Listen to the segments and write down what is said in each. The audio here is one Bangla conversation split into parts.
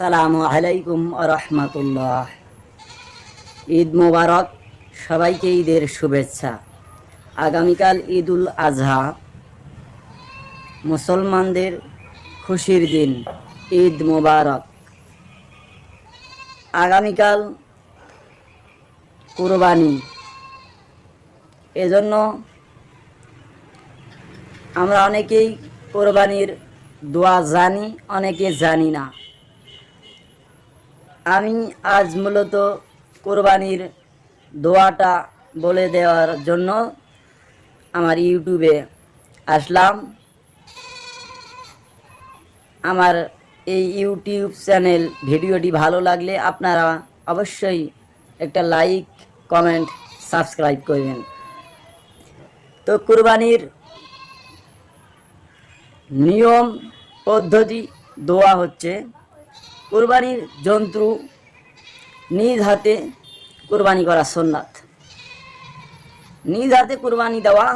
সালামু আলাইকুম রহমতুল্লাহ। ঈদ মোবারক, সবাইকে ঈদের শুভেচ্ছা। আগামীকাল ঈদুল আজহা। মুসলমানদের খুশির দিন, ঈদ মোবারক। আগামীকাল কুরবানি। এজন্য আমরা অনেকেই কোরবানির দোয়া জানি, অনেকে জানি না। আমি আজ মূলত কোরবানির দোয়াটা বলে দেওয়ার জন্য আমার ইউটিউবে আসলাম। আমার এই ইউটিউব চ্যানেল ভিডিওটি ভালো লাগলে আপনারা অবশ্যই একটা লাইক, কমেন্ট, সাবস্ক্রাইব করবেন। তো কোরবানির নিয়ম, পদ্ধতি, দোয়া হচ্ছে কোরবানির জন্তু নিজ হাতে কোরবানি করা সোননাথ নিজ হাতে কোরবানি দেওয়া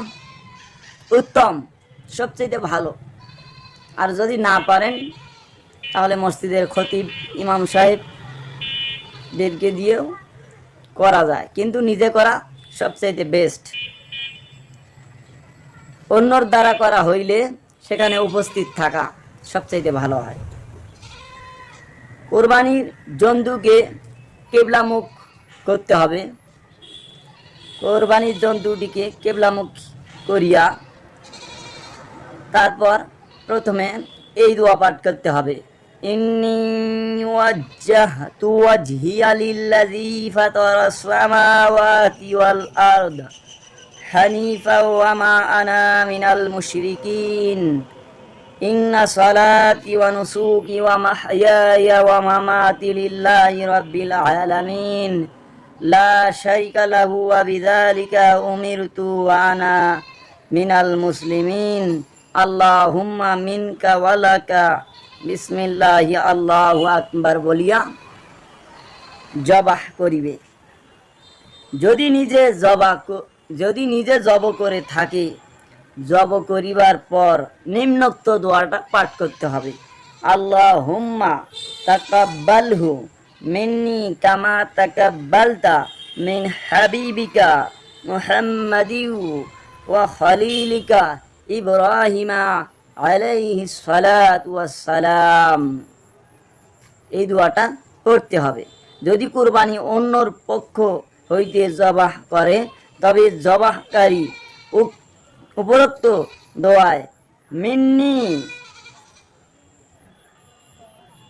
উত্তম সবচেয়ে ভালো। আর যদি না পারেন, তাহলে মসজিদের খতিব ইমাম সাহেব দেরকে দিয়েও করা যায়। কিন্তু নিজে করা সবচাইতে বেস্ট অন্যর দ্বারা করা হইলে সেখানে উপস্থিত থাকা সবচাইতে ভালো হয়। কোরবানির জন্তুকে কেবলামুখ করতে হবে। কোরবানির জন্তুটিকে কেবলামুখ করিয়া তারপর প্রথমে এই দোয়া পাঠ করতে হবে। হানিফা আনা মিনাল মুশরিকিন। إن صلاتي ونسوكي ومحياي ومماتي لله رب العالمين لا شريك له وبذلك أمرت وأنا من المسلمين اللهم منك ولك بسم الله الله أكبر বলিয়া জবাহ করিবে যদি নিজে জবা ক- যদি নিজে জব করে থাকে জব করিবার পর নিম্নোক্ত দোয়াটা পাঠ করতে হবে। আল্লাহ হুম্মা তাকাব্বালহু মিন্নি কামা তাকাব্বালতা মিন হাবিবিকা মুহাম্মাদিউ ওয়া খলিলিকা ইব্রাহিমা আলাইহি সালাতু ওয়াসসালাম। এই দোয়াটা করতে হবে। যদি কুরবানি অন্যর পক্ষ হইতে জবাহ করে, তবে জবাহকারী উক- উপরোক্ত দোয়ায়, মিন্নি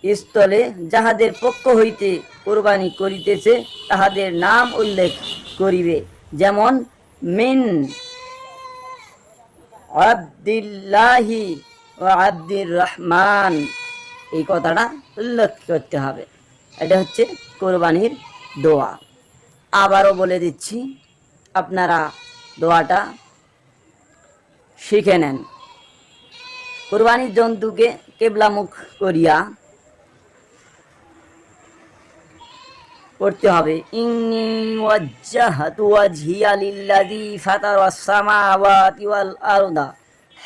স্থলে যাহাদের পক্ষ হইতে কোরবানি করিতেছে, তাহাদের নাম উল্লেখ করিবে। যেমন, মিন আব্দিল্লাহি ও আব্দির রহমান এই কথাটা উল্লেখ করতে হবে। এটা হচ্ছে কোরবানির দোয়া। আবারও বলে দিচ্ছি, আপনারা দোয়াটা শিখে নেন। কোরবানির জন্তুকে কেবলামুখ করিয়া পড়তে হবে। আরদা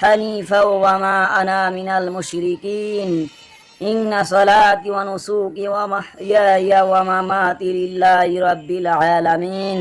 হানিফা আনা মিনাল মুশরিকিন। ইন্না সালাতি ওয়া নুসুকি ওয়া ওয়া মামাতি লিল্লাহি রাব্বিল আলামিন।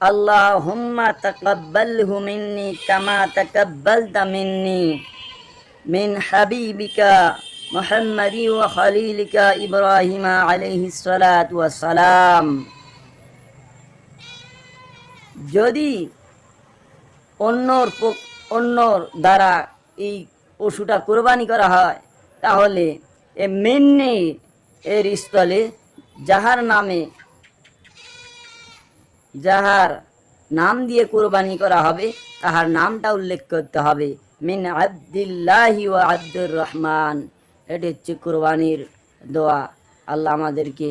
আল্লাহুম্মা তাকাব্বালহু মিন্নি কামা তাকাব্বালতা মিন্নি মিন হাবিবিকা মুহাম্মাদি ওয়া খলিলিকা যদি অন্যর অন্যর দ্বারা এই পশুটা কোরবানি করা হয়, তাহলে এ মিন্নি এর স্থলে যাহার নামে যাহার নাম দিয়ে কোরবানি করা হবে, তাহার নামটা উল্লেখ করতে হবে। মিন আব্দুল্লাহি ও আব্দুর রহমান। এটি হচ্ছে কোরবানির দোয়া। আল্লাহ আমাদেরকে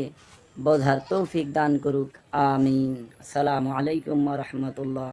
বোঝার তৌফিক দান করুক। আমিন। আসসালামু আলাইকুম রহমতুল্লাহ।